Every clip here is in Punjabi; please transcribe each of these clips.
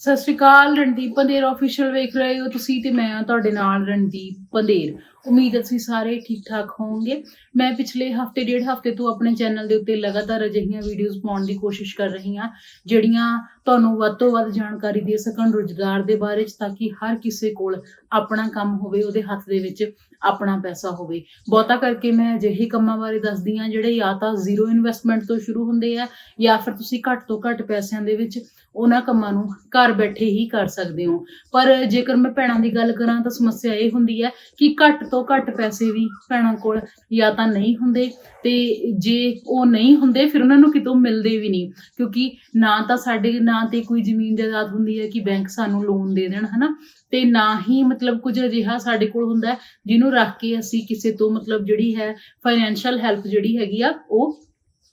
ਸਤਿ ਸ਼੍ਰੀ ਅਕਾਲ, ਰਣਦੀਪ ਪੰਦੇਰ ਆਫੀਸ਼ੀਅਲ ਵੇਖ ਰਹੇ ਹੋ ਤੁਸੀਂ ਤੇ ਮੈਂ ਤੁਹਾਡੇ ਨਾਲ ਰਣਦੀਪ ਪੰਦੇਰ ਉਮੀਦ ਹੈ ਤੁਸੀਂ ਸਾਰੇ ਠੀਕ ਠਾਕ ਹੋਵੋਗੇ। ਮੈਂ ਪਿਛਲੇ ਹਫ਼ਤੇ, ਡੇਢ ਹਫ਼ਤੇ ਤੋਂ ਆਪਣੇ ਚੈਨਲ ਦੇ ਉੱਤੇ ਲਗਾਤਾਰ ਅਜਿਹੀਆਂ ਵੀਡੀਓਜ਼ ਪਾਉਣ ਦੀ ਕੋਸ਼ਿਸ਼ ਕਰ ਰਹੀ ਹਾਂ, ਜਿਹੜੀਆਂ ਤੁਹਾਨੂੰ ਵੱਧ ਤੋਂ ਵੱਧ ਜਾਣਕਾਰੀ ਦੇ ਸਕਣ ਰੁਜ਼ਗਾਰ ਦੇ ਬਾਰੇ ਚ, ਤਾਂ ਕਿ ਹਰ ਕਿਸੇ ਕੋਲ ਆਪਣਾ ਕੰਮ ਹੋਵੇ ਉਹਦੇ ਹੱਥ ਦੇ ਵਿੱਚ। ਆਪਣਾ ਪੈਸਾ ਹੋਵੇ। ਬਹੁਤਾ ਕਰਕੇ ਮੈਂ ਅਜਿਹੇ ਕੰਮਾਂ ਬਾਰੇ ਦੱਸਦੀ ਹਾਂ ਜਿਹੜੇ ਜਾਂ ਤਾਂ ਜ਼ੀਰੋ ਇਨਵੈਸਟਮੈਂਟ ਤੋਂ ਸ਼ੁਰੂ ਹੁੰਦੇ ਆ ਜਾਂ ਫਿਰ ਤੁਸੀਂ ਘੱਟ ਤੋਂ ਘੱਟ ਪੈਸਿਆਂ ਦੇ ਵਿੱਚ ਉਹਨਾਂ ਕੰਮਾਂ ਨੂੰ ਘਰ ਬੈਠੇ ਹੀ ਕਰ ਸਕਦੇ ਹੋ। ਪਰ ਜੇਕਰ ਮੈਂ ਭੈਣਾਂ ਦੀ ਗੱਲ ਕਰਾਂ ਤਾਂ ਸਮੱਸਿਆ ਇਹ ਹੁੰਦੀ ਹੈ ਕਿ ਘੱਟ ਤੋਂ ਘੱਟ ਪੈਸੇ ਵੀ ਭੈਣਾਂ ਕੋਲ ਜਾਂ ਤਾਂ ਨਹੀਂ ਹੁੰਦੇ ਤੇ ਜੇ ਉਹ ਨਹੀਂ ਹੁੰਦੇ ਫਿਰ ਉਹਨਾਂ ਨੂੰ ਕਿਤੋਂ ਮਿਲਦੇ ਵੀ ਨਹੀਂ। ਕਿਉਂਕਿ ਨਾ ਤਾਂ ਸਾਡੇ, ਨਾਂ ਤੇ ਕੋਈ ਜ਼ਮੀਨ ਜਾਇਦਾਦ ਹੁੰਦੀ ਹੈ ਕਿ ਬੈਂਕ ਸਾਨੂੰ ਲੋਨ ਦੇ ਦੇਣ, ਹਨਾ? ਤੇ ਨਾ ਹੀ ਮਤਲਬ ਕੁਝ ਅਜਿਹਾ ਸਾਡੇ ਕੋਲ ਹੁੰਦਾ ਜਿਹਨੂੰ ਰੱਖ ਕੇ ਅਸੀਂ ਕਿਸੇ ਤੋਂ ਮਤਲਬ ਜਿਹੜੀ ਹੈ ਫਾਈਨੈਂਸ਼ੀਅਲ ਹੈਲਪ ਜਿਹੜੀ ਹੈਗੀ ਆ, ਉਹ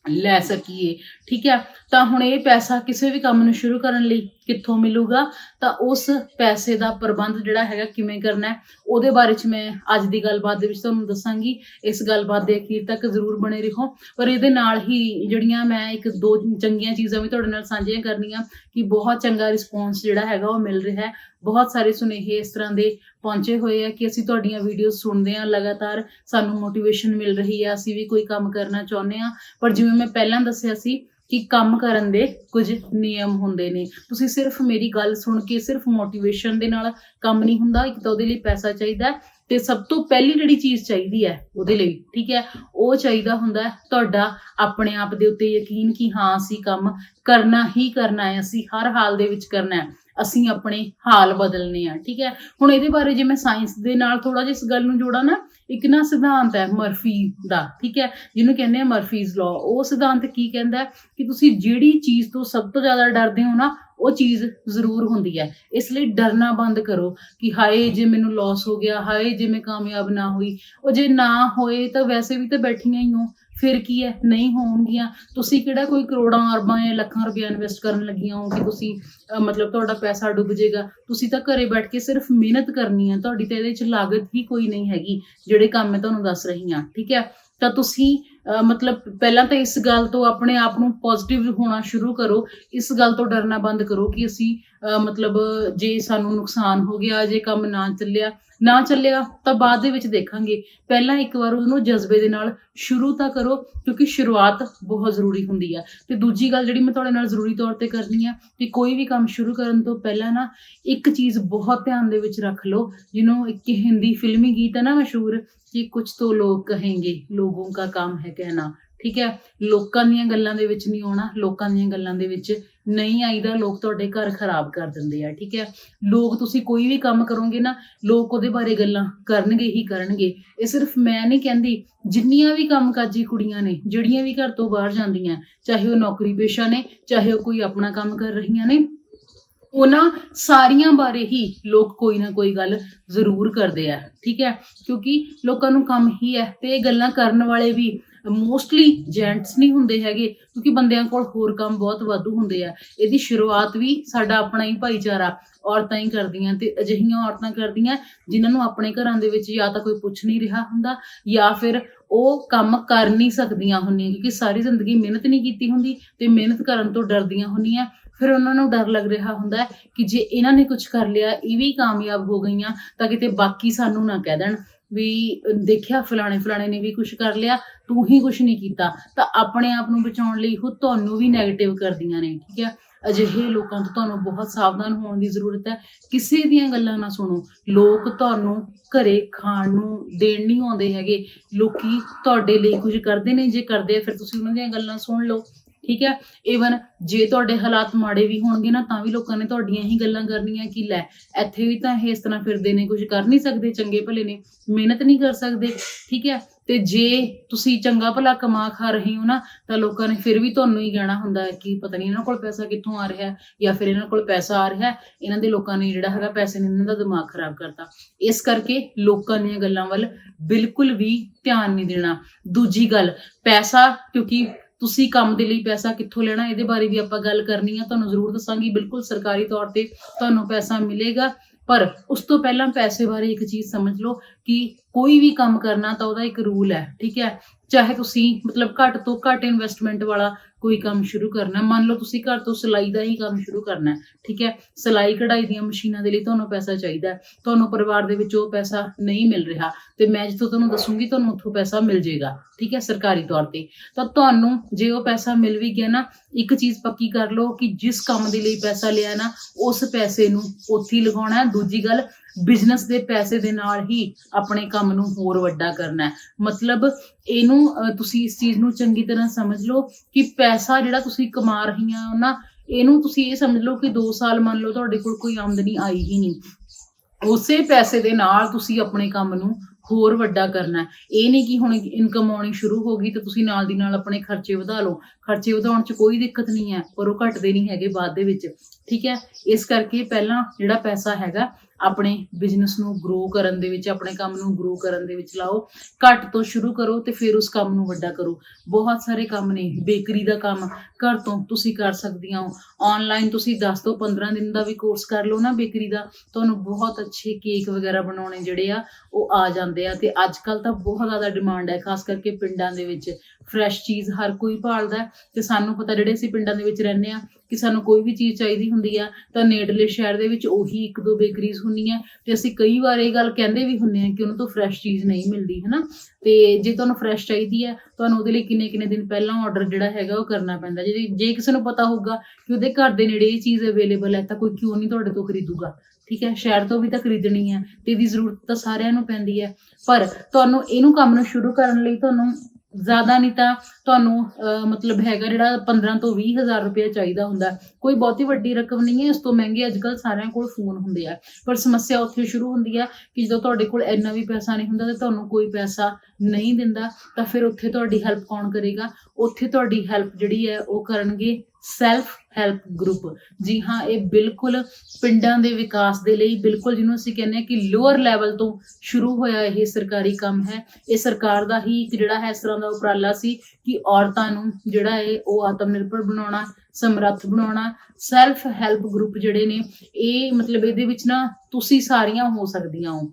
ਲੈ ਸਕੀਏ। ਠੀਕ ਹੈ? ਤਾਂ ਹੁਣ ਇਹ ਪੈਸਾ ਕਿਸੇ ਵੀ ਕੰਮ ਨੂੰ ਸ਼ੁਰੂ ਕਰਨ ਲਈ ਕਿੱਥੋਂ ਮਿਲੂਗਾ, ਤਾਂ ਉਸ ਪੈਸੇ ਦਾ ਪ੍ਰਬੰਧ ਜਿਹੜਾ ਹੈਗਾ ਕਿਵੇਂ ਕਰਨਾ ਉਹਦੇ ਬਾਰੇ ਚ ਮੈਂ ਅੱਜ ਦੀ ਗੱਲਬਾਤ ਦੇ ਵਿੱਚ ਤੁਹਾਨੂੰ ਦੱਸਾਂਗੀ। ਇਸ ਗੱਲਬਾਤ ਦੇ ਅਖੀਰ ਤੱਕ ਜ਼ਰੂਰ ਬਣੇ ਰਹੋ। ਪਰ ਇਹਦੇ ਨਾਲ ਹੀ ਜਿਹੜੀਆਂ ਮੈਂ ਇੱਕ ਦੋ ਚੰਗੀਆਂ ਚੀਜ਼ਾਂ ਵੀ ਤੁਹਾਡੇ ਨਾਲ ਸਾਂਝੀਆਂ ਕਰਨੀਆਂ, ਕਿ ਬਹੁਤ ਚੰਗਾ ਰਿਸਪੌਂਸ ਜਿਹੜਾ ਹੈਗਾ ਉਹ ਮਿਲ ਰਿਹਾ ਹੈ। ਬਹੁਤ ਸਾਰੇ ਸੁਨੇਹੇ ਇਸ ਤਰ੍ਹਾਂ ਦੇ ਪਹੁੰਚੇ ਹੋਏ ਆ ਕਿ ਅਸੀਂ ਤੁਹਾਡੀਆਂ ਵੀਡੀਓਜ਼ ਸੁਣਦੇ ਹਾਂ ਲਗਾਤਾਰ, ਸਾਨੂੰ ਮੋਟੀਵੇਸ਼ਨ ਮਿਲ ਰਹੀ ਹੈ ਅਸੀਂ ਵੀ ਕੋਈ ਕੰਮ ਕਰਨਾ ਚਾਹੁੰਦੇ ਹਾਂ। ਪਰ ਜਿਵੇਂ ਮੈਂ ਪਹਿਲਾਂ ਦੱਸਿਆ ਸੀ ਕਿ ਕੰਮ ਕਰਨ ਦੇ ਕੁਝ ਨਿਯਮ ਹੁੰਦੇ ਨੇ। ਤੁਸੀਂ ਸਿਰਫ ਮੇਰੀ ਗੱਲ ਸੁਣ ਕੇ ਸਿਰਫ ਮੋਟੀਵੇਸ਼ਨ ਦੇ ਨਾਲ ਕੰਮ ਨਹੀਂ ਹੁੰਦਾ, ਇੱਕ ਤਾਂ ਉਹਦੇ ਲਈ ਪੈਸਾ ਚਾਹੀਦਾ ਹੈ ਤੇ ਸਭ ਤੋਂ ਪਹਿਲੀ ਜਿਹੜੀ ਚੀਜ਼ ਚਾਹੀਦੀ ਹੈ ਉਹਦੇ ਲਈ, ਠੀਕ ਹੈ? ਉਹ ਚਾਹੀਦਾ ਹੁੰਦਾ ਤੁਹਾਡਾ ਆਪਣੇ ਆਪ ਦੇ ਉੱਤੇ ਯਕੀਨ ਕਿ ਹਾਂ, ਅਸੀਂ ਕੰਮ ਕਰਨਾ ਹੀ ਕਰਨਾ ਹੈ, ਅਸੀਂ ਹਰ ਹਾਲ ਦੇ ਵਿੱਚ ਕਰਨਾ ਹੈ, ਅਸੀਂ ਆਪਣੇ ਹਾਲ ਬਦਲਨੇ ਆ, ਠੀਕ ਹੈ? ਹੁਣ ਇਹਦੇ ਬਾਰੇ ਜੇ ਮੈਂ ਸਾਇੰਸ ਦੇ ਨਾਲ ਥੋੜਾ ਜਿਹਾ ਇਸ ਗੱਲ ਨੂੰ ਜੋੜਾਂ ਨਾ ਇੱਕ ਨਾ ਸਿਧਾਂਤ ਹੈ ਮਰਫੀ ਦਾ, ਠੀਕ ਹੈ? ਜਿਹਨੂੰ ਕਹਿੰਦੇ ਆ ਮਰਫੀਜ਼ ਲਾਅ ਉਹ ਸਿਧਾਂਤ ਕੀ ਕਹਿੰਦਾ ਕਿ ਤੁਸੀਂ ਜਿਹੜੀ ਚੀਜ਼ ਤੋਂ ਸਭ ਤੋਂ ਜ਼ਿਆਦਾ ਡਰਦੇ ਹੋ ਨਾ, ਉਹ ਚੀਜ਼ ਜ਼ਰੂਰ ਹੁੰਦੀ ਹੈ। ਇਸ ਲਈ ਡਰਨਾ ਬੰਦ ਕਰੋ ਕਿ ਹਾਏ, ਜੇ ਮੈਨੂੰ ਲਾਸ ਹੋ ਗਿਆ, ਹਾਏ, ਜੇ ਮੈਂ ਕਾਮਯਾਬ ਨਾ ਹੋਈ। ਉਹ ਜੇ ਨਾ ਹੋਏ ਤਾਂ ਵੈਸੇ ਵੀ ਤਾਂ ਬੈਠੀਆਂ ਹੀ ਹੋ। ਫਿਰ ਕੀ ਹੈ? ਨਹੀਂ ਹੋਣਗੀਆਂ। ਤੁਸੀਂ ਕਿਹੜਾ ਕੋਈ ਕਰੋੜਾਂ ਅਰਬਾਂ ਜਾਂ ਲੱਖਾਂ ਰੁਪਏ ਇਨਵੈਸਟ ਕਰਨ ਲੱਗੀਆਂ ਹੋ ਕਿ ਤੁਸੀਂ ਮਤਲਬ ਤੁਹਾਡਾ ਪੈਸਾ ਡੁੱਬ ਜਾਏਗਾ? ਤੁਸੀਂ ਤਾਂ ਘਰੇ ਬੈਠ ਕੇ ਸਿਰਫ ਮਿਹਨਤ ਕਰਨੀ ਹੈ। ਤੁਹਾਡੀ ਤਾਂ ਇਹਦੇ 'ਚ ਲਾਗਤ ਹੀ ਕੋਈ ਨਹੀਂ ਹੈਗੀ, ਜਿਹੜੇ ਕੰਮ ਮੈਂ ਤੁਹਾਨੂੰ ਦੱਸ ਰਹੀ ਹਾਂ, ਠੀਕ ਹੈ? ਤਾਂ ਤੁਸੀਂ ਮਤਲਬ ਪਹਿਲਾਂ ਤਾਂ ਇਸ ਗੱਲ ਤੋਂ ਆਪਣੇ ਆਪ ਨੂੰ ਪੋਜ਼ਿਟਿਵ ਹੋਣਾ ਸ਼ੁਰੂ ਕਰੋ। ਇਸ ਗੱਲ ਤੋਂ ਡਰਨਾ ਬੰਦ ਕਰੋ ਕਿ ਅਸੀਂ ਮਤਲਬ ਜੇ ਸਾਨੂੰ ਨੁਕਸਾਨ ਹੋ ਗਿਆ, ਜੇ ਕੰਮ ਨਾ ਚੱਲਿਆ ਨਾ ਚੱਲੇਗਾ ਤਾਂ ਬਾਅਦ ਦੇ ਵਿੱਚ ਦੇਖਾਂਗੇ। ਪਹਿਲਾਂ ਇੱਕ ਵਾਰ ਉਹਨੂੰ ਜਜ਼ਬੇ ਦੇ ਨਾਲ ਸ਼ੁਰੂ ਤਾਂ ਕਰੋ, ਕਿਉਂਕਿ ਸ਼ੁਰੂਆਤ ਬਹੁਤ ਜ਼ਰੂਰੀ ਹੁੰਦੀ ਆ। ਤੇ ਦੂਜੀ ਗੱਲ ਜਿਹੜੀ ਮੈਂ ਤੁਹਾਡੇ ਨਾਲ ਜ਼ਰੂਰੀ ਤੌਰ ਤੇ ਕਰਨੀ ਆ, ਕਿ ਕੋਈ ਵੀ ਕੰਮ ਸ਼ੁਰੂ ਕਰਨ ਤੋਂ ਪਹਿਲਾਂ ਨਾ ਇੱਕ ਚੀਜ਼ ਬਹੁਤ ਧਿਆਨ ਦੇ ਵਿੱਚ ਰੱਖ ਲਓ, ਜਿਹਨੂੰ ਇੱਕ ਹਿੰਦੀ ਫਿਲਮੀ ਗੀਤ ਹੈ ਨਾ ਮਸ਼ਹੂਰ, ਕਿ ਕੁਝ ਤੋਂ ਲੋਕ ਕਹਿੰਗੇ, ਲੋਗੋਂ ਕਾ ਕੰਮ ਹੈ ਕਹਿਣਾ। ਠੀਕ ਹੈ? ਲੋਕਾਂ ਦੀਆਂ ਗੱਲਾਂ ਦੇ ਵਿੱਚ ਨਹੀਂ ਆਉਣਾ, ਲੋਕਾਂ ਦੀਆਂ ਗੱਲਾਂ ਦੇ ਵਿੱਚ ਨਹੀਂ ਆਈਦਾ, ਲੋਕ ਤੁਹਾਡੇ ਘਰ ਖਰਾਬ ਕਰ ਦਿੰਦੇ ਆ, ਠੀਕ ਹੈ? ਲੋਕ, ਤੁਸੀਂ ਕੋਈ ਵੀ ਕੰਮ ਕਰੋਗੇ ਨਾ, ਲੋਕ ਉਹਦੇ ਬਾਰੇ ਗੱਲਾਂ ਕਰਨਗੇ ਹੀ ਕਰਨਗੇ। ਇਹ ਸਿਰਫ ਮੈਂ ਨਹੀਂ ਕਹਿੰਦੀ, ਜਿੰਨੀਆਂ ਵੀ ਕੰਮਕਾਜੀ ਕੁੜੀਆਂ ਨੇ, ਜਿਹੜੀਆਂ ਵੀ ਘਰ ਤੋਂ ਬਾਹਰ ਜਾਂਦੀਆਂ, ਚਾਹੇ ਉਹ ਨੌਕਰੀ ਪੇਸ਼ਾ ਨੇ, ਚਾਹੇ ਉਹ ਕੋਈ ਆਪਣਾ ਕੰਮ ਕਰ ਰਹੀਆਂ ਨੇ, ਉਹਨਾਂ ਸਾਰੀਆਂ ਬਾਰੇ ਹੀ ਲੋਕ ਕੋਈ ਨਾ ਕੋਈ ਗੱਲ ਜ਼ਰੂਰ ਕਰਦੇ ਆ, ਠੀਕ ਹੈ? ਕਿਉਂਕਿ ਲੋਕਾਂ ਨੂੰ ਕੰਮ ਹੀ ਹੈ ਤੇ ਇਹ ਗੱਲਾਂ ਕਰਨ ਵਾਲੇ ਵੀ ਮੋਸਟਲੀ ਜੈਂਟਸ ਨਹੀਂ ਹੁੰਦੇ ਹੈਗੇ, ਕਿਉਂਕਿ ਬੰਦਿਆਂ ਕੋਲ ਹੋਰ ਕੰਮ ਬਹੁਤ ਵਾਧੂ ਹੁੰਦੇ ਆ। ਇਹਦੀ ਸ਼ੁਰੂਆਤ ਵੀ ਸਾਡਾ ਆਪਣਾ ਹੀ ਭਾਈਚਾਰਾ, ਔਰਤਾਂ ਹੀ ਕਰਦੀਆਂ ਤੇ ਅਜਿਹੀਆਂ ਔਰਤਾਂ ਕਰਦੀਆਂ, ਜਿਨ੍ਹਾਂ ਨੂੰ ਆਪਣੇ ਘਰਾਂ ਦੇ ਵਿੱਚ ਜਾਂ ਤਾਂ ਕੋਈ ਪੁੱਛ ਨਹੀਂ ਰਿਹਾ ਹੁੰਦਾ, ਜਾਂ ਫਿਰ ਉਹ ਕੰਮ ਕਰ ਨਹੀਂ ਸਕਦੀਆਂ ਹੁੰਦੀਆਂ, ਕਿਉਂਕਿ ਸਾਰੀ ਜ਼ਿੰਦਗੀ ਮਿਹਨਤ ਨਹੀਂ ਕੀਤੀ ਹੁੰਦੀ ਤੇ ਮਿਹਨਤ ਕਰਨ ਤੋਂ ਡਰਦੀਆਂ ਹੁੰਦੀਆਂ। ਫਿਰ ਉਹਨਾਂ ਨੂੰ ਡਰ ਲੱਗ ਰਿਹਾ ਹੁੰਦਾ ਕਿ ਜੇ ਇਹਨਾਂ ਨੇ ਕੁਝ ਕਰ ਲਿਆ, ਇਹ ਵੀ ਕਾਮਯਾਬ ਹੋ ਗਈਆਂ ਤਾਂ ਕਿਤੇ ਬਾਕੀ ਸਾਨੂੰ ਨਾ ਕਹਿ ਦੇਣ। ਵੀ ਦੇਖਿਆ ਫਲਾਣੇ ਫਲਾਣੇ ਨੇ ਵੀ ਕੁਝ ਕਰ ਲਿਆ, ਤੂੰ ਹੀ ਕੁਝ ਨਹੀਂ ਕੀਤਾ। ਤਾਂ ਆਪਣੇ ਆਪ ਨੂੰ ਬਚਾਉਣ ਲਈ ਉਹ ਤੁਹਾਨੂੰ ਵੀ 네ਗੇਟਿਵ ਕਰਦੀਆਂ ਨੇ, ਠੀਕ ਹੈ? ਅਜਿਹੇ ਲੋਕਾਂ ਤੋਂ ਤੁਹਾਨੂੰ ਬਹੁਤ ਸਾਵਧਾਨ ਹੋਣ ਦੀ ਜ਼ਰੂਰਤ ਹੈ। ਕਿਸੇ ਦੀਆਂ ਗੱਲਾਂ ਨਾ ਸੁਣੋ। ਲੋਕ ਤੁਹਾਨੂੰ ਘਰੇ ਖਾਣ ਨੂੰ ਦੇਣ ਨਹੀਂ ਆਉਂਦੇ ਹੈਗੇ। ਲੋਕੀ ਤੁਹਾਡੇ ਲਈ ਕੁਝ ਕਰਦੇ ਨੇ, ਜੇ ਕਰਦੇ ਆ, ਫਿਰ ਤੁਸੀਂ ਉਹਨਾਂ ਦੀਆਂ ਗੱਲਾਂ ਸੁਣ ਲਓ। ਠੀਕ ਹੈ? ਈਵਨ ਜੇ ਤੁਹਾਡੇ ਹਾਲਾਤ ਮਾੜੇ ਵੀ ਹੋਣਗੇ ਨਾ, ਤਾਂ ਵੀ ਲੋਕਾਂ ਨੇ ਤੁਹਾਡੀਆਂ ਹੀ ਗੱਲਾਂ ਕਰਨੀਆਂ ਕਿ ਲੈ, ਇੱਥੇ ਵੀ ਤਾਂ ਇਹ ਇਸ ਤਰ੍ਹਾਂ ਫਿਰਦੇ ਨੇ ਕੁਝ ਕਰ ਨਹੀਂ ਸਕਦੇ, ਚੰਗੇ ਭਲੇ ਨੇ, ਮਿਹਨਤ ਨਹੀਂ ਕਰ ਸਕਦੇ, ਠੀਕ ਹੈ? ਤੇ ਜੇ ਤੁਸੀਂ ਚੰਗਾ ਭਲਾ ਕਮਾ ਖਾ ਰਹੇ ਹੋ ਨਾ, ਤਾਂ ਲੋਕਾਂ ਨੇ ਫਿਰ ਵੀ ਤੁਹਾਨੂੰ ਹੀ ਕਹਿਣਾ ਹੁੰਦਾ ਹੈ ਕਿ ਪਤਾ ਨਹੀਂ ਇਹਨਾਂ ਕੋਲ ਪੈਸਾ ਕਿੱਥੋਂ ਆ ਰਿਹਾ ਹੈ, ਜਾਂ ਫਿਰ ਇਹਨਾਂ ਕੋਲ ਪੈਸਾ ਆ ਰਿਹਾ ਹੈ, ਇਹਨਾਂ ਦੇ ਲੋਕਾਂ ਨੇ ਜਿਹੜਾ ਹੈਗਾ ਪੈਸੇ ਨੇ, ਇਹਨਾਂ ਦਾ ਦਿਮਾਗ ਖਰਾਬ ਕਰਤਾ। ਇਸ ਕਰਕੇ ਲੋਕਾਂ ਦੀਆਂ ਗੱਲਾਂ ਵੱਲ ਬਿਲਕੁਲ ਵੀ ਧਿਆਨ ਨਹੀਂ ਦੇਣਾ। ਦੂਜੀ ਗੱਲ, ਪੈਸਾ, ਕਿਉਂਕਿ ਤੁਸੀਂ ਕੰਮ ਦੇ ਲਈ ਪੈਸਾ ਕਿੱਥੋਂ ਲੈਣਾ? ਇਹਦੇ ਬਾਰੇ ਵੀ ਆਪਾਂ ਗੱਲ ਕਰਨੀ ਆ। ਤੁਹਾਨੂੰ ਜ਼ਰੂਰ ਦੱਸਾਂਗੀ। ਬਿਲਕੁਲ ਸਰਕਾਰੀ ਤੌਰ ਤੇ ਤੁਹਾਨੂੰ ਪੈਸਾ ਮਿਲੇਗਾ। ਪਰ ਉਸ ਤੋਂ ਪਹਿਲਾਂ ਪੈਸੇ ਬਾਰੇ ਇੱਕ ਚੀਜ਼ ਸਮਝ ਲਓ। ਕਿ ਕੋਈ ਵੀ ਕੰਮ ਕਰਨਾ ਤਾਂ ਉਹਦਾ ਇੱਕ ਰੂਲ ਹੈ, ਠੀਕ ਹੈ? ਚਾਹੇ ਤੁਸੀਂ ਮਤਲਬ ਘੱਟ ਤੋਂ ਘੱਟ ਇਨਵੈਸਟਮੈਂਟ ਵਾਲਾ ਕੋਈ ਕੰਮ ਸ਼ੁਰੂ ਕਰਨਾ ਮੰਨ ਲਓ ਤੁਸੀਂ ਘਰ ਤੋਂ ਸਿਲਾਈ ਦਾ ਹੀ ਕੰਮ ਸ਼ੁਰੂ ਕਰਨਾ ਠੀਕ ਹੈ? ਸਿਲਾਈ ਕਢਾਈ ਦੀਆਂ ਮਸ਼ੀਨਾਂ ਦੇ ਲਈ ਤੁਹਾਨੂੰ ਪੈਸਾ ਚਾਹੀਦਾ ਤੁਹਾਨੂੰ ਪਰਿਵਾਰ ਦੇ ਵਿੱਚ ਉਹ ਪੈਸਾ ਨਹੀਂ ਮਿਲ ਰਿਹਾ ਤੇ ਮੈਂ ਜਿੱਥੋਂ ਤੁਹਾਨੂੰ ਦੱਸੂਗੀ, ਤੁਹਾਨੂੰ ਉੱਥੋਂ ਪੈਸਾ ਮਿਲ ਜਾਏਗਾ, ਠੀਕ ਹੈ? ਸਰਕਾਰੀ ਤੌਰ ਤੇ। ਤਾਂ ਤੁਹਾਨੂੰ ਜੇ ਉਹ ਪੈਸਾ ਮਿਲ ਵੀ ਗਿਆ ਨਾ, ਇੱਕ ਚੀਜ਼ ਪੱਕੀ ਕਰ ਲਓ ਕਿ ਜਿਸ ਕੰਮ ਦੇ ਲਈ ਪੈਸਾ ਲਿਆ ਨਾ, ਉਸ ਪੈਸੇ ਨੂੰ ਉੱਥੇ ਲਗਾਉਣਾ ਦੂਜੀ ਗੱਲ ਬਿਜ਼ਨਸ ਦੇ ਪੈਸੇ ਦੇ ਨਾਲ ਹੀ ਆਪਣੇ ਕੰਮ ਨੂੰ ਹੋਰ ਵੱਡਾ ਕਰਨਾ ਹੈ। ਮਤਲਬ ਇਹਨੂੰ ਤੁਸੀਂ ਇਸ ਚੀਜ਼ ਨੂੰ ਚੰਗੀ ਤਰ੍ਹਾਂ ਸਮਝ ਲਓ ਕਿ ਪੈਸਾ ਜਿਹੜਾ ਤੁਸੀਂ ਕਮਾ ਰਹੀਆਂ ਹੋ ਨਾ, ਇਹਨੂੰ ਤੁਸੀਂ ਇਹ ਸਮਝ ਲਓ ਕਿ 2 ਸਾਲ ਮੰਨ ਲਓ ਤੁਹਾਡੇ ਕੋਲ ਕੋਈ ਆਮਦਨੀ ਆਈ ਹੀ ਨਹੀਂ। ਉਸੇ ਪੈਸੇ ਦੇ ਨਾਲ ਤੁਸੀਂ ਆਪਣੇ ਕੰਮ ਨੂੰ ਹੋਰ ਵੱਡਾ ਕਰਨਾ ਇਹ ਨਹੀਂ ਕਿ ਹੁਣ ਇਨਕਮ ਆਉਣੀ ਸ਼ੁਰੂ ਹੋ ਗਈ ਤੇ ਤੁਸੀਂ ਨਾਲ ਦੀ ਨਾਲ ਆਪਣੇ ਖਰਚੇ ਵਧਾ ਲਓ। ਖਰਚੇ ਵਧਾਉਣ 'ਚ ਕੋਈ ਦਿੱਕਤ ਨਹੀਂ ਹੈ, ਪਰ ਉਹ ਘਟਦੇ ਨਹੀਂ ਹੈਗੇ ਬਾਅਦ ਦੇ ਵਿੱਚ। ਠੀਕ ਹੈ? ਇਸ ਕਰਕੇ ਪਹਿਲਾਂ ਜਿਹੜਾ ਪੈਸਾ ਹੈਗਾ ਆਪਣੇ ਬਿਜ਼ਨਸ ਨੂੰ ਗਰੋ ਕਰਨ ਦੇ ਵਿੱਚ, ਆਪਣੇ ਕੰਮ ਨੂੰ ਗਰੋ ਕਰਨ ਦੇ ਵਿੱਚ ਲਾਓ। ਘੱਟ ਤੋਂ ਸ਼ੁਰੂ ਕਰੋ ਤੇ ਫਿਰ ਉਸ ਕੰਮ ਨੂੰ ਵੱਡਾ ਕਰੋ। ਬਹੁਤ ਸਾਰੇ ਕੰਮ ਨੇ ਬੇਕਰੀ ਦਾ ਕੰਮ, ਘਰ ਤੋਂ ਤੁਸੀਂ ਕਰ ਸਕਦੀਆਂ ਹੋ। ਆਨਲਾਈਨ ਤੁਸੀਂ 10 ਤੋਂ 15 ਦਿਨ ਦਾ ਵੀ ਕੋਰਸ ਕਰ ਲਓ ਨਾ ਬੇਕਰੀ ਦਾ, ਤੁਹਾਨੂੰ ਬਹੁਤ ਅੱਛੇ ਕੇਕ ਵਗੈਰਾ ਬਣਾਉਣੇ ਜਿਹੜੇ ਆ, ਉਹ ਆ ਜਾਂਦੇ ਆ। ਤੇ ਅੱਜ ਕੱਲ ਤਾਂ ਬਹੁਤ ਜ਼ਿਆਦਾ ਡਿਮਾਂਡ ਹੈ, ਖਾਸ ਕਰਕੇ ਪਿੰਡਾਂ ਦੇ ਵਿੱਚ। ਫਰੈਸ਼ ਚੀਜ਼ ਹਰ ਕੋਈ ਭਾਲਦਾ ਤੇ ਸਾਨੂੰ ਪਤਾ ਜਿਹੜੇ ਅਸੀਂ ਪਿੰਡਾਂ ਦੇ ਵਿੱਚ ਰਹਿੰਦੇ ਆ ਕਿ ਸਾਨੂੰ ਕੋਈ ਵੀ ਚੀਜ਼ ਚਾਹੀਦੀ ਹੁੰਦੀ ਆ, ਤਾਂ ਨੇੜਲੇ ਸ਼ਹਿਰ ਦੇ ਵਿੱਚ ਉਹੀ ਇੱਕ ਦੋ ਬੇਕਰੀਜ਼ ਹੁੰਦੀਆਂ ਤੇ ਅਸੀਂ ਕਈ ਵਾਰ ਇਹ ਗੱਲ ਕਹਿੰਦੇ ਵੀ ਹੁੰਨੇ ਆ ਕਿ ਉਹਨਾਂ ਤੋਂ ਫਰੈਸ਼ ਚੀਜ਼ ਨਹੀਂ ਮਿਲਦੀ, ਹਨਾ? ਤੇ ਜੇ ਤੁਹਾਨੂੰ ਫਰੈਸ਼ ਚਾਹੀਦੀ ਹੈ ਤੁਹਾਨੂੰ ਉਹਦੇ ਲਈ ਕਿੰਨੇ ਕਿੰਨੇ ਦਿਨ ਪਹਿਲਾਂ ਆਰਡਰ ਜਿਹੜਾ ਹੈਗਾ ਉਹ ਕਰਨਾ ਪੈਂਦਾ, ਜੇ ਜੇ ਕਿਸੇ ਨੂੰ ਪਤਾ ਹੋਊਗਾ ਕਿ ਉਹਦੇ ਘਰ ਦੇ ਨੇੜੇ ਇਹ ਚੀਜ਼ ਅਵੇਲੇਬਲ ਹੈ ਤਾਂ ਕੋਈ ਕਿਉਂ ਨਹੀਂ ਤੁਹਾਡੇ ਤੋਂ ਖਰੀਦੂਗਾ, ਠੀਕ ਹੈ ਸ਼ਹਿਰ ਤੋਂ ਵੀ ਤਾਂ ਖਰੀਦਣੀ ਹੈ ਤੇ ਇਹਦੀ ਜ਼ਰੂਰਤ ਤਾਂ ਸਾਰਿਆਂ ਨੂੰ ਪੈਂਦੀ ਹੈ ਪਰ ਤੁਹਾਨੂੰ ਇਹਨੂੰ ਕੰਮ ਨੂੰ ਸ਼ੁਰੂ ਕਰਨ ਲਈ ਤੁਹਾਨੂੰ ਜ਼ਿਆਦਾ ਨਹੀਂ ਤਾਂ ਤੁਹਾਨੂੰ ਮਤਲਬ ਹੈਗਾ ਜਿਹੜਾ 15 ਤੋਂ 20 ਹਜ਼ਾਰ ਰੁਪਏ ਚਾਹੀਦਾ ਹੁੰਦਾ। ਕੋਈ ਬਹੁਤੀ ਵੱਡੀ ਰਕਮ ਨਹੀਂ ਹੈ, ਇਸ ਤੋਂ ਮਹਿੰਗੇ ਅੱਜ ਕੱਲ ਸਾਰਿਆਂ ਕੋਲ ਫੋਨ ਹੁੰਦੇ ਆ। ਪਰ ਸਮੱਸਿਆ ਉੱਥੇ ਸ਼ੁਰੂ ਹੁੰਦੀ ਹੈ ਕਿ ਜਦੋਂ ਤੁਹਾਡੇ ਕੋਲ ਇੰਨਾ ਵੀ ਪੈਸਾ ਨਹੀਂ ਹੁੰਦਾ ਤੇ ਤੁਹਾਨੂੰ ਕੋਈ ਪੈਸਾ ਨਹੀਂ ਦਿੰਦਾ, ਤਾਂ ਫਿਰ ਉੱਥੇ ਤੁਹਾਡੀ ਹੈਲਪ ਕੌਣ ਕਰੇਗਾ? ਉੱਥੇ ਤੁਹਾਡੀ ਹੈਲਪ ਜਿਹੜੀ ਹੈ, ਉਹ ਕਰਨਗੇ ਸੈਲਫ ਹੈਲਪ ਗਰੁੱਪ ਜੀ ਹਾਂ, ਇਹ ਬਿਲਕੁਲ ਪਿੰਡਾਂ ਦੇ ਵਿਕਾਸ ਦੇ ਲਈ ਬਿਲਕੁਲ ਜਿਹਨੂੰ ਅਸੀਂ ਕਹਿੰਦੇ ਹਾਂ ਕਿ ਲੋਅਰ ਲੈਵਲ ਤੋਂ ਸ਼ੁਰੂ ਹੋਇਆ ਇਹ ਸਰਕਾਰੀ ਕੰਮ ਹੈ। ਇਹ ਸਰਕਾਰ ਦਾ ਹੀ ਇੱਕ ਜਿਹੜਾ ਹੈ ਇਸ ਤਰ੍ਹਾਂ ਦਾ ਉਪਰਾਲਾ ਸੀ ਕਿ ਔਰਤਾਂ ਨੂੰ ਜਿਹੜਾ ਹੈ ਉਹ ਆਤਮ ਨਿਰਭਰ ਬਣਾਉਣਾ, ਸਮਰੱਥ ਬਣਾਉਣਾ ਸੈਲਫ ਹੈਲਪ ਗਰੁੱਪ ਜਿਹੜੇ ਨੇ, ਇਹ ਮਤਲਬ ਇਹਦੇ ਵਿੱਚ ਨਾ ਤੁਸੀਂ ਸਾਰੀਆਂ ਹੋ ਸਕਦੀਆਂ ਹੋ।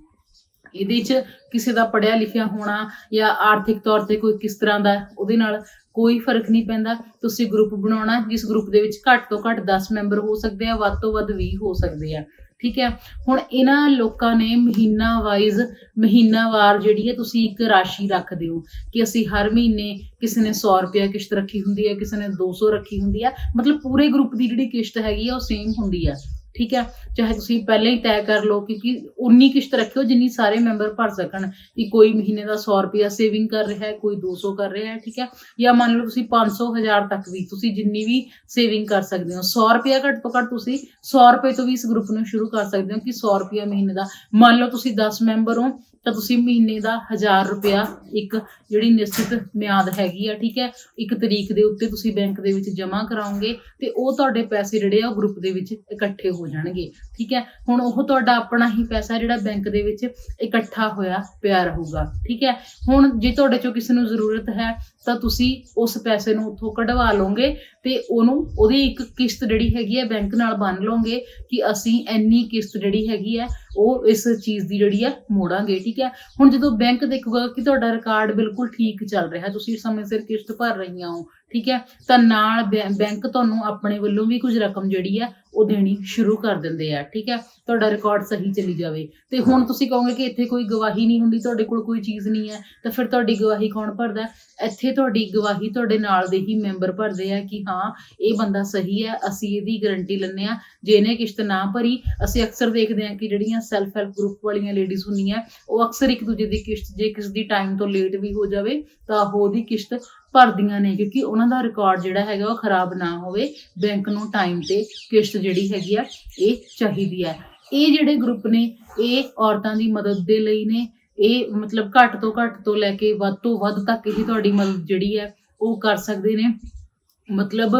ਇਹਦੇ 'ਚ ਕਿਸੇ ਦਾ ਪੜਿਆ ਲਿਖਿਆ ਹੋਣਾ ਜਾਂ ਆਰਥਿਕ ਤੌਰ ਤੇ ਕੋਈ ਕਿਸ ਤਰ੍ਹਾਂ ਦਾ, ਉਹਦੇ ਨਾਲ ਕੋਈ ਫ਼ਰਕ ਨਹੀਂ ਪੈਂਦਾ। ਤੁਸੀਂ ਗਰੁੱਪ ਬਣਾਉਣਾ, ਜਿਸ ਗਰੁੱਪ ਦੇ ਵਿੱਚ ਘੱਟ ਤੋਂ ਘੱਟ 10 ਮੈਂਬਰ ਹੋ ਸਕਦੇ ਆ, ਵੱਧ ਤੋਂ ਵੱਧ 20 ਹੋ ਸਕਦੇ ਆ। ਠੀਕ ਹੈ? ਹੁਣ ਇਹਨਾਂ ਲੋਕਾਂ ਨੇ ਮਹੀਨਾ ਵਾਈਜ਼ ਮਹੀਨਾਵਾਰ ਜਿਹੜੀ ਹੈ ਤੁਸੀਂ ਇੱਕ ਰਾਸ਼ੀ ਰੱਖਦੇ ਹੋ ਕਿ ਅਸੀਂ ਹਰ ਮਹੀਨੇ ਕਿਸੇ ਨੇ 100 ਰੁਪਏ ਕਿਸ਼ਤ ਰੱਖੀ ਹੁੰਦੀ ਹੈ, ਕਿਸੇ ਨੇ 200 ਰੱਖੀ ਹੁੰਦੀ ਹੈ। ਮਤਲਬ ਪੂਰੇ ਗਰੁੱਪ ਦੀ ਜਿਹੜੀ ਕਿਸ਼ਤ ਹੈਗੀ ਆ, ਉਹ ਸੇਮ ਹੁੰਦੀ ਆ। ਠੀਕ ਹੈ? ਚਾਹੇ ਤੁਸੀਂ ਪਹਿਲਾਂ ਹੀ ਤੈਅ ਕਰ ਲਓ ਕਿ ਉਨੀ ਕਿਸ਼ਤ ਰੱਖਿਓ ਜਿੰਨੀ ਸਾਰੇ ਮੈਂਬਰ ਭਰ ਸਕਣ ਕਿ ਕੋਈ ਮਹੀਨੇ ਦਾ 100 ਰੁਪਿਆ ਸੇਵਿੰਗ ਕਰ ਰਿਹਾ ਹੈ, ਕੋਈ 200 ਕਰ ਰਿਹਾ ਹੈ, ਠੀਕ ਹੈ? ਜਾਂ ਮੰਨ ਲਓ ਤੁਸੀਂ 500 1000 ਤੱਕ ਵੀ ਤੁਸੀਂ ਜਿੰਨੀ ਵੀ ਸੇਵਿੰਗ ਕਰ ਸਕਦੇ ਹੋ। 100 ਰੁਪਿਆ ਘੱਟ ਤੋਂ ਘੱਟ ਤੁਸੀਂ 100 ਰੁਪਏ ਤੋਂ ਵੀ ਇਸ ਗਰੁੱਪ ਨੂੰ ਸ਼ੁਰੂ ਕਰ ਸਕਦੇ ਹੋ ਕਿ 100 ਰੁਪਿਆ ਮਹੀਨੇ ਦਾ। ਮੰਨ ਲਓ ਤੁਸੀਂ 10 ਮੈਂਬਰ ਹੋ ਤਾਂ ਤੁਸੀਂ ਮਹੀਨੇ ਦਾ 1000 ਰੁਪਿਆ ਇੱਕ ਜਿਹੜੀ ਨਿਸ਼ਚਿਤ ਮਿਆਦ ਹੈਗੀ ਆ, ਠੀਕ ਹੈ, ਇੱਕ ਤਰੀਕ ਦੇ ਉੱਤੇ ਤੁਸੀਂ ਬੈਂਕ ਦੇ ਵਿੱਚ ਜਮ੍ਹਾਂ ਕਰਾਓਗੇ ਤੇ ਉਹ ਤੁਹਾਡੇ ਪੈਸੇ ਜਿਹੜੇ ਆ ਉਹ ਗਰੁੱਪ ਦੇ ਵਿੱਚ ਇਕੱਠੇ ਹੋ ਜਾਣਗੇ, ਠੀਕ ਹੈ। ਹੁਣ ਉਹ ਤੁਹਾਡਾ ਆਪਣਾ ਹੀ ਪੈਸਾ ਜਿਹੜਾ ਬੈਂਕ ਦੇ ਵਿੱਚ ਇਕੱਠਾ ਹੋਇਆ ਪਿਆ ਰਹੂਗਾ, ਠੀਕ ਹੈ। ਹੁਣ ਜੇ ਤੁਹਾਡੇ ਚੋਂ ਕਿਸੇ ਨੂੰ ਜ਼ਰੂਰਤ ਹੈ ਤਾਂ ਤੁਸੀਂ ਉਸ ਪੈਸੇ ਨੂੰ ਉੱਥੋਂ ਕਢਵਾ ਲਓਗੇ ਤੇ ਉਹਨੂੰ, ਉਹਦੀ ਇੱਕ ਕਿਸ਼ਤ ਜਿਹੜੀ ਹੈਗੀ ਹੈ ਬੈਂਕ ਨਾਲ ਬੰਨ ਲਓਗੇ ਕਿ ਅਸੀਂ ਇੰਨੀ ਕਿਸ਼ਤ ਜਿਹੜੀ ਹੈਗੀ ਹੈ, ਉਹ ਇਸ ਚੀਜ਼ ਦੀ ਜਿਹੜੀ ਹੈ ਮੋੜਾਂਗੇ, ਠੀਕ ਹੈ? ਹੁਣ ਜਦੋਂ ਬੈਂਕ ਦੇਖੂਗਾ ਕਿ ਤੁਹਾਡਾ ਰਿਕਾਰਡ ਬਿਲਕੁਲ ਠੀਕ ਚੱਲ ਰਿਹਾ, ਤੁਸੀਂ ਸਮੇਂ ਸਿਰ ਕਿਸ਼ਤ ਭਰ ਰਹੀਆਂ ਹੋ ਠੀਕ ਹੈ? ਤਾਂ ਨਾਲ ਬੈ- ਬੈਂਕ ਤੁਹਾਨੂੰ ਆਪਣੇ ਵੱਲੋਂ ਵੀ ਕੁਝ ਰਕਮ ਜਿਹੜੀ ਹੈ ਉਹ ਦੇਣੀ ਸ਼ੁਰੂ ਕਰ ਦਿੰਦੇ ਆ, ਠੀਕ ਹੈ? ਤੁਹਾਡਾ ਰਿਕਾਰਡ ਸਹੀ ਚਲੀ ਜਾਵੇ। ਤੇ ਹੁਣ ਤੁਸੀਂ ਕਹੋਗੇ ਕਿ ਇੱਥੇ ਕੋਈ ਗਵਾਹੀ ਨਹੀਂ ਹੁੰਦੀ, ਤੁਹਾਡੇ ਕੋਲ ਕੋਈ ਚੀਜ਼ ਨਹੀਂ ਹੈ, ਤਾਂ ਫਿਰ ਤੁਹਾਡੀ ਗਵਾਹੀ ਕੌਣ ਭਰਦਾ? ਇੱਥੇ ਤੁਹਾਡੀ ਗਵਾਹੀ ਤੁਹਾਡੇ ਨਾਲ ਦੇ ਹੀ ਮੈਂਬਰ ਭਰਦੇ ਆ ਕਿ ਹਾਂ, ਇਹ ਬੰਦਾ ਸਹੀ ਹੈ, ਅਸੀਂ ਇਹਦੀ ਗਾਰੰਟੀ ਲੈਂਦੇ ਆ, ਜੇ ਇਹਨੇ ਕਿਸ਼ਤ ਨਾ ਭਰੀ, ਅਸੀਂ ਅਕਸਰ ਦੇਖਦੇ ਆ ਕਿ ਜਿਹੜੀਆਂ ਸੈਲਫ ਹੈਲਪ ਗਰੁੱਪ ਵਾਲੀਆਂ ਲੇਡੀਜ਼ ਹੁੰਦੀਆਂ, ਉਹ ਅਕਸਰ ਇੱਕ ਦੂਜੇ ਦੀ ਕਿਸ਼ਤ, ਜੇ ਕਿਸ ਦੀ ਟਾਈਮ ਤੋਂ ਲੇਟ ਵੀ ਹੋ ਜਾਵੇ, ਤਾਂ ਉਹਦੀ ਕਿਸ਼ਤ ਭਰਦੀਆਂ ਨੇ, ਕਿਉਂਕਿ ਉਹਨਾਂ ਦਾ ਰਿਕਾਰਡ ਜਿਹੜਾ ਹੈਗਾ ਉਹ ਖਰਾਬ ਨਾ ਹੋਵੇ। ਬੈਂਕ ਨੂੰ ਟਾਈਮ ਤੇ ਕਿਸ਼ਤ ਜਿਹੜੀ ਹੈਗੀ ਆ, ਇਹ ਚਾਹੀਦੀ ਹੈ ਇਹ ਜਿਹੜੇ ਗਰੁੱਪ ਨੇ, ਇਹ ਔਰਤਾਂ ਦੀ ਮਦਦ ਦੇ ਲਈ ਨੇ। ਇਹ ਮਤਲਬ ਘੱਟ ਤੋਂ ਘੱਟ ਤੋਂ ਲੈ ਕੇ ਵੱਧ ਤੋਂ ਵੱਧ ਤੱਕ ਹੀ ਤੁਹਾਡੀ ਮਦਦ ਜਿਹੜੀ ਹੈ, ਉਹ ਕਰ ਸਕਦੇ ਨੇ। ਮਤਲਬ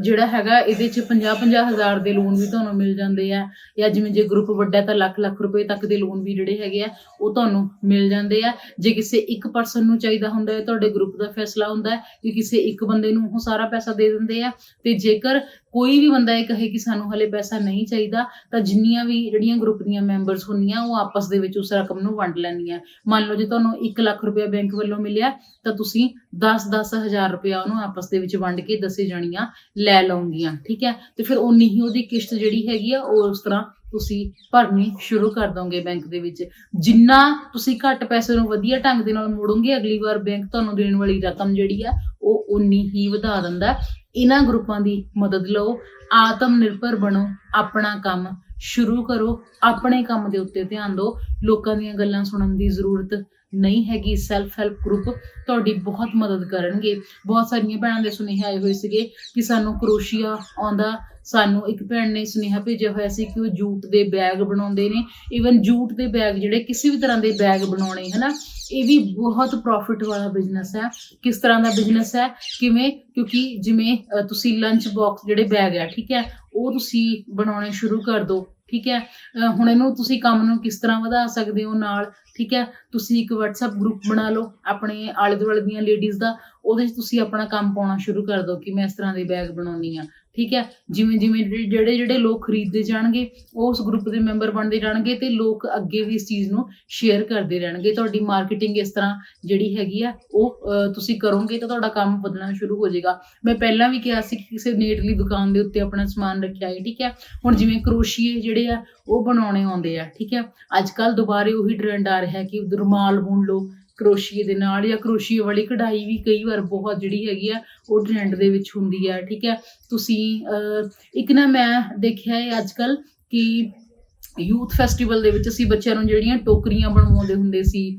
ਜਿਹੜਾ ਹੈਗਾ ਇਹਦੇ ਚ 50-50 ਹਜ਼ਾਰ ਦੇ ਲੋਨ ਵੀ ਤੁਹਾਨੂੰ ਮਿਲ ਜਾਂਦੇ ਆ ਜਾਂ ਜਿਵੇਂ ਜੇ ਗਰੁੱਪ ਵੱਡਾ ਤਾਂ ਲੱਖ ਲੱਖ ਰੁਪਏ ਤੱਕ ਦੇ ਲੋਨ ਵੀ ਜਿਹੜੇ ਹੈਗੇ ਆ, ਉਹ ਤੁਹਾਨੂੰ ਮਿਲ ਜਾਂਦੇ ਆ। ਜੇ ਕਿਸੇ ਇੱਕ ਪਰਸਨ ਨੂੰ ਚਾਹੀਦਾ ਹੁੰਦਾ ਹੈ, ਤੁਹਾਡੇ ਗਰੁੱਪ ਦਾ ਫੈਸਲਾ ਹੁੰਦਾ ਹੈ ਕਿ ਕਿਸੇ ਇੱਕ ਬੰਦੇ ਨੂੰ ਉਹ ਸਾਰਾ ਪੈਸਾ ਦੇ ਦਿੰਦੇ ਆ। ਤੇ ਜੇਕਰ ਕੋਈ ਵੀ ਬੰਦਾ ਇਹ ਕਹੇ ਕਿ ਸਾਨੂੰ ਹਲੇ ਪੈਸਾ ਨਹੀਂ ਚਾਹੀਦਾ, ਤਾਂ ਜਿੰਨੀਆਂ ਵੀ ਜਿਹੜੀਆਂ ਗਰੁੱਪ ਦੀਆਂ ਮੈਂਬਰਸ ਹੁੰਦੀਆਂ, ਉਹ ਆਪਸ ਦੇ ਵਿੱਚ ਉਸ ਰਕਮ ਨੂੰ ਵੰਡ ਲੈਂਦੀਆਂ। ਮੰਨ ਲਓ ਜੇ ਤੁਹਾਨੂੰ 1 ਲੱਖ ਰੁਪਇਆ ਬੈਂਕ ਵੱਲੋਂ ਮਿਲਿਆ, ਤਾਂ ਤੁਸੀਂ 10-10 ਹਜ਼ਾਰ ਉਹਨੂੰ ਆਪਸ ਦੇ ਵਿੱਚ ਵੰਡ ਕੇ ਦਸੇ ਜਣੀਆਂ, ਲੈ ਲਓਗੀਆਂ ਠੀਕ ਹੈ? ਤੇ ਫਿਰ ਉਨੀ ਹੀ ਉਹਦੀ ਕਿਸ਼ਤ ਜਿਹੜੀ ਹੈਗੀ ਆ, ਉਹ ਉਸ ਤਰ੍ਹਾਂ ਤੁਸੀਂ ਭਰਨੀ ਸ਼ੁਰੂ ਕਰ ਦੋਗੇ ਬੈਂਕ ਦੇ ਵਿੱਚ। ਜਿੰਨਾ ਤੁਸੀਂ ਘੱਟ ਪੈਸੇ ਨੂੰ ਵਧੀਆ ਢੰਗ ਦੇ ਨਾਲ ਮੋੜੋਗੇ, ਅਗਲੀ ਵਾਰ ਬੈਂਕ ਤੁਹਾਨੂੰ ਦੇਣ ਵਾਲੀ ਰਕਮ ਜਿਹੜੀ ਆ ਉਹ ਉਨੀ ਹੀ ਵਧਾ ਦਿੰਦਾ ਇਹਨਾਂ ਗਰੁੱਪਾਂ ਦੀ ਮਦਦ ਲਓ ਆਤਮ ਨਿਰਭਰ ਬਣੋ, ਆਪਣਾ ਕੰਮ ਸ਼ੁਰੂ ਕਰੋ, ਆਪਣੇ ਕੰਮ ਦੇ ਉੱਤੇ ਧਿਆਨ ਦਿਓ। ਲੋਕਾਂ ਦੀਆਂ ਗੱਲਾਂ ਸੁਣਨ ਦੀ ਜ਼ਰੂਰਤ ਨਹੀਂ ਹੈਗੀ। ਸੈਲਫ ਹੈਲਪ ਗਰੁੱਪ ਤੁਹਾਡੀ ਬਹੁਤ ਮਦਦ ਕਰਨਗੇ। ਬਹੁਤ ਸਾਰੀਆਂ ਭੈਣਾਂ ਦੇ ਸੁਨੇਹੇ ਆਏ ਹੋਏ ਸੀਗੇ ਕਿ ਸਾਨੂੰ ਕਰੋਸ਼ੀਆ ਆਉਂਦਾ। ਸਾਨੂੰ ਇੱਕ ਭੈਣ ਨੇ ਸੁਨੇਹਾ ਭੇਜਿਆ ਹੋਇਆ ਸੀ ਕਿ ਉਹ ਜੂਟ ਦੇ ਬੈਗ ਬਣਾਉਂਦੇ ਨੇ। ਇਵਨ ਜੂਟ ਦੇ ਬੈਗ ਜਿਹੜੇ ਕਿਸੇ ਵੀ ਤਰ੍ਹਾਂ ਦੇ ਬੈਗ ਬਣਾਉਣੇ, ਹਨਾ? ਇਹ ਵੀ ਬਹੁਤ ਪ੍ਰੋਫਿਟ ਵਾਲਾ ਬਿਜ਼ਨਸ ਹੈ। ਕਿਸ ਤਰ੍ਹਾਂ ਦਾ ਬਿਜ਼ਨਸ ਹੈ? ਕਿਵੇਂ? ਕਿਉਂਕਿ ਜਿਵੇਂ ਤੁਸੀਂ ਲੰਚ ਬਾਕਸ ਜਿਹੜੇ ਬੈਗ ਹੈ, ਠੀਕ ਹੈ, ਉਹ ਤੁਸੀਂ ਬਣਾਉਣੇ ਸ਼ੁਰੂ ਕਰ ਦਿਓ ਠੀਕ ਹੈ। ਹੁਣ ਇਹਨੂੰ ਤੁਸੀਂ ਕੰਮ ਨੂੰ ਕਿਸ ਤਰ੍ਹਾਂ ਵਧਾ ਸਕਦੇ ਹੋ ਨਾਲ, ਠੀਕ ਹੈ? ਤੁਸੀਂ ਇੱਕ WhatsApp ਗਰੁੱਪ ਬਣਾ ਲਓ, ਆਪਣੇ ਆਲੇ ਦੁਆਲੇ ਦੀਆਂ ਲੇਡੀਜ਼ ਦਾ, ਉਹਦੇ 'ਚ ਤੁਸੀਂ ਆਪਣਾ ਕੰਮ ਪਾਉਣਾ ਸ਼ੁਰੂ ਕਰ ਦਿਓ ਕਿ ਮੈਂ ਇਸ ਤਰ੍ਹਾਂ ਦੇ ਬੈਗ ਬਣਾਉਣੀ ਆ ਠੀਕ ਹੈ? ਜਿਵੇਂ ਜਿਵੇਂ ਜਿਹੜੇ- ਜਿਹੜੇ ਲੋਕ ਖਰੀਦਦੇ ਜਾਣਗੇ ਉਹ ਉਸ ਗਰੁੱਪ ਦੇ ਮੈਂਬਰ ਬਣਦੇ ਜਾਣਗੇ ਤੇ ਲੋਕ ਅੱਗੇ ਵੀ ਇਸ ਚੀਜ਼ ਨੂੰ ਸ਼ੇਅਰ ਕਰਦੇ ਰਹਿਣਗੇ। ਤੁਹਾਡੀ ਮਾਰਕੀਟਿੰਗ ਇਸ ਤਰ੍ਹਾਂ ਜਿਹੜੀ ਹੈਗੀ ਆ, ਉਹ ਤੁਸੀਂ ਕਰੋਗੇ ਤਾਂ ਤੁਹਾਡਾ ਕੰਮ ਵਧਣਾ ਸ਼ੁਰੂ ਹੋ ਜਾਏਗਾ। ਮੈਂ ਪਹਿਲਾਂ ਵੀ ਕਿਹਾ ਸੀ ਕਿ ਕਿਸੇ ਨੇੜਲੀ ਦੁਕਾਨ ਦੇ ਉੱਤੇ ਆਪਣਾ ਸਮਾਨ ਰੱਖਿਆ ਹੈ ਠੀਕ ਹੈ? ਹੁਣ ਜਿਵੇਂ ਕਰੋਸ਼ੀਏ ਜਿਹੜੇ ਆ, ਉਹ ਬਣਾਉਣੇ ਆਉਂਦੇ ਆ, ਠੀਕ ਹੈ? ਅੱਜ ਕੱਲ ਦੁਬਾਰੇ ਉਹੀ ਟ੍ਰੈਂਡ ਆ ਰਿਹਾ ਕਿ ਰੁਮਾਲ ਬੁਣ ਲਓ ਕਰੋਸ਼ੀਏ ਦੇ ਨਾਲ ਜਾਂ ਕਰੋਸ਼ੀਏ ਵਾਲੀ ਕਢਾਈ ਵੀ ਕਈ ਵਾਰ ਬਹੁਤ ਜਿਹੜੀ ਹੈਗੀ ਆ ਉਹ ਟ੍ਰੈਂਡ ਦੇ ਵਿੱਚ ਹੁੰਦੀ ਹੈ ਠੀਕ ਹੈ ਤੁਸੀਂ ਇੱਕ ਨਾ ਮੈਂ ਦੇਖਿਆ ਹੈ ਅੱਜ ਕੱਲ ਕਿ ਯੂਥ ਫੈਸਟੀਵਲ ਦੇ ਵਿੱਚ ਅਸੀਂ ਬੱਚਿਆਂ ਨੂੰ ਜਿਹੜੀਆਂ ਟੋਕਰੀਆਂ ਬਣਵਾਉਂਦੇ ਹੁੰਦੇ ਸੀ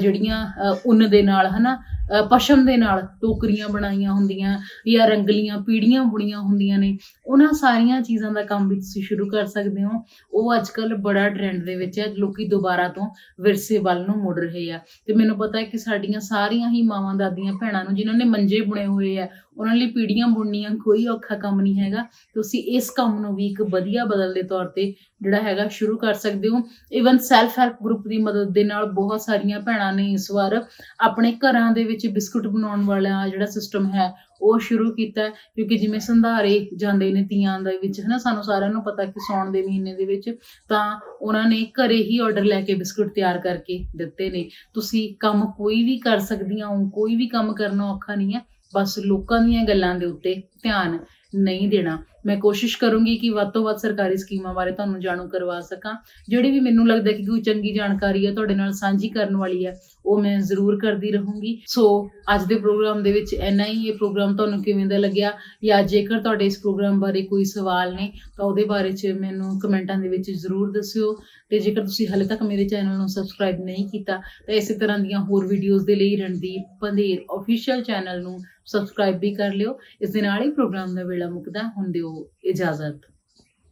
ਜਿਹੜੀਆਂ ਉਨ ਦੇ ਨਾਲ ਹਨਾ? ਅਹ, ਪਸ਼ਮ ਦੇ ਨਾਲ ਟੋਕਰੀਆਂ ਬਣਾਈਆਂ ਹੁੰਦੀਆਂ ਜਾਂ ਰੰਗਲੀਆਂ ਪੀੜੀਆਂ ਬੁਣੀਆਂ ਹੁੰਦੀਆਂ ਨੇ, ਉਹਨਾਂ ਸਾਰੀਆਂ ਚੀਜ਼ਾਂ ਦਾ ਕੰਮ ਵੀ ਤੁਸੀਂ ਸ਼ੁਰੂ ਕਰ ਸਕਦੇ ਹੋ। ਉਹ ਅੱਜ ਕੱਲ ਬੜਾ ਟ੍ਰੈਂਡ ਦੇ ਵਿੱਚ ਹੈ, ਲੋਕੀ ਦੁਬਾਰਾ ਤੋਂ ਵਿਰਸੇ ਵੱਲ ਨੂੰ ਮੁੜ ਰਹੇ ਆ। ਤੇ ਮੈਨੂੰ ਪਤਾ ਹੈ ਕਿ ਸਾਡੀਆਂ ਸਾਰੀਆਂ ਹੀ ਮਾਵਾਂ, ਦਾਦੀਆਂ, ਭੈਣਾਂ ਨੂੰ ਜਿਨ੍ਹਾਂ ਨੇ ਮੰਜੇ ਬੁਣੇ ਹੋਏ ਆ, ਉਹਨਾਂ ਲਈ ਪੀੜੀਆਂ ਬੁਣਨੀਆਂ ਕੋਈ ਔਖਾ ਕੰਮ ਨਹੀਂ ਹੈਗਾ। ਤੁਸੀਂ ਇਸ ਕੰਮ ਨੂੰ ਵੀ ਇੱਕ ਵਧੀਆ ਬਦਲ ਦੇ ਤੌਰ ਤੇ ਜਿਹੜਾ ਹੈਗਾ ਸ਼ੁਰੂ ਕਰ ਸਕਦੇ ਹੋ। ਇਵਨ ਸੈਲਫ ਹੈਲਪ ਗਰੁੱਪ ਦੀ ਮਦਦ ਦੇ ਨਾਲ ਬਹੁਤ ਸਾਰੀਆਂ ਭੈਣਾਂ ਨੇ ਇਸ ਵਾਰ ਆਪਣੇ ਘਰਾਂ ਦੇ ਵਿੱਚ ਬਿਸਕੁਟ ਬਣਾਉਣ ਵਾਲਾ ਜਿਹੜਾ ਸਿਸਟਮ ਹੈ, ਉਹ ਸ਼ੁਰੂ ਕੀਤਾ ਕਿਉਂਕਿ ਜਿਵੇਂ ਸੰਧਾਰੇ ਜਾਂਦੇ ਨੇ ਤੀਆਂ ਦੇ ਵਿੱਚ, ਹਨਾ, ਸਾਨੂੰ ਸਾਰਿਆਂ ਨੂੰ ਪਤਾ ਕਿ ਸੌਣ ਦੇ ਮਹੀਨੇ ਦੇ ਵਿੱਚ, ਤਾਂ ਉਹਨਾਂ ਨੇ ਘਰੇ ਹੀ ਆਰਡਰ ਲੈ ਕੇ ਬਿਸਕੁਟ ਤਿਆਰ ਕਰਕੇ ਦਿੱਤੇ ਨੇ। ਤੁਸੀਂ ਕੰਮ ਕੋਈ ਵੀ ਕਰ ਸਕਦੀਆਂ ਹੋ, ਕੋਈ ਵੀ ਕੰਮ ਕਰਨਾ ਔਖਾ ਨਹੀਂ ਹੈ, ਬਸ ਲੋਕਾਂ ਦੀਆਂ ਗੱਲਾਂ ਦੇ ਉੱਤੇ ਧਿਆਨ ਨਹੀਂ ਦੇਣਾ। ਮੈਂ ਕੋਸ਼ਿਸ਼ ਕਰੂੰਗੀ ਕਿ ਵੱਧ ਤੋਂ ਵੱਧ ਸਰਕਾਰੀ ਸਕੀਮਾਂ ਬਾਰੇ ਤੁਹਾਨੂੰ ਜਾਣੂ ਕਰਵਾ ਸਕਾਂ। ਜਿਹੜੀ ਵੀ ਮੈਨੂੰ ਲੱਗਦਾ ਕਿ ਕੋਈ ਚੰਗੀ ਜਾਣਕਾਰੀ ਹੈ ਤੁਹਾਡੇ ਨਾਲ ਸਾਂਝੀ ਕਰਨ ਵਾਲੀ ਹੈ ਉਹ ਮੈਂ ਜ਼ਰੂਰ ਕਰਦੀ ਰਹੂੰਗੀ। ਸੋ, ਅੱਜ ਦੇ ਪ੍ਰੋਗਰਾਮ ਦੇ ਵਿੱਚ ਇੰਨਾ ਹੀ। ਇਹ ਪ੍ਰੋਗਰਾਮ ਤੁਹਾਨੂੰ ਕਿਵੇਂ ਦਾ ਲੱਗਿਆ? ਜਾਂ ਜੇਕਰ ਤੁਹਾਡੇ ਇਸ ਪ੍ਰੋਗਰਾਮ ਬਾਰੇ ਕੋਈ ਸਵਾਲ ਨੇ, ਤਾਂ ਉਹਦੇ ਬਾਰੇ ਚ ਮੈਨੂੰ ਕਮੈਂਟਾਂ ਦੇ ਵਿੱਚ ਜ਼ਰੂਰ ਦੱਸਿਓ। ਤੇ ਜੇਕਰ ਤੁਸੀਂ ਹਾਲੇ ਤੱਕ ਮੇਰੇ ਚੈਨਲ ਨੂੰ ਸਬਸਕ੍ਰਾਈਬ ਨਹੀਂ ਕੀਤਾ, ਤਾਂ ਇਸੇ ਤਰ੍ਹਾਂ ਦੀਆਂ ਹੋਰ ਵੀਡੀਓਜ਼ ਦੇ ਲਈ ਰਣਦੀਪ ਪੰਧੇਰ ਅਫੀਸ਼ੀਅਲ ਚੈਨਲ ਨੂੰ ਸਬਸਕ੍ਰਾਈਬ ਵੀ ਕਰ ਲਿਓ। ਇਸ ਦੇ ਨਾਲ ਹੀ ਪ੍ਰੋਗਰਾਮ ਦਾ ਵੇਲਾ ਮੁੱਕਦਾ ਹੁੰਦੇ ਹੋ इजाज़त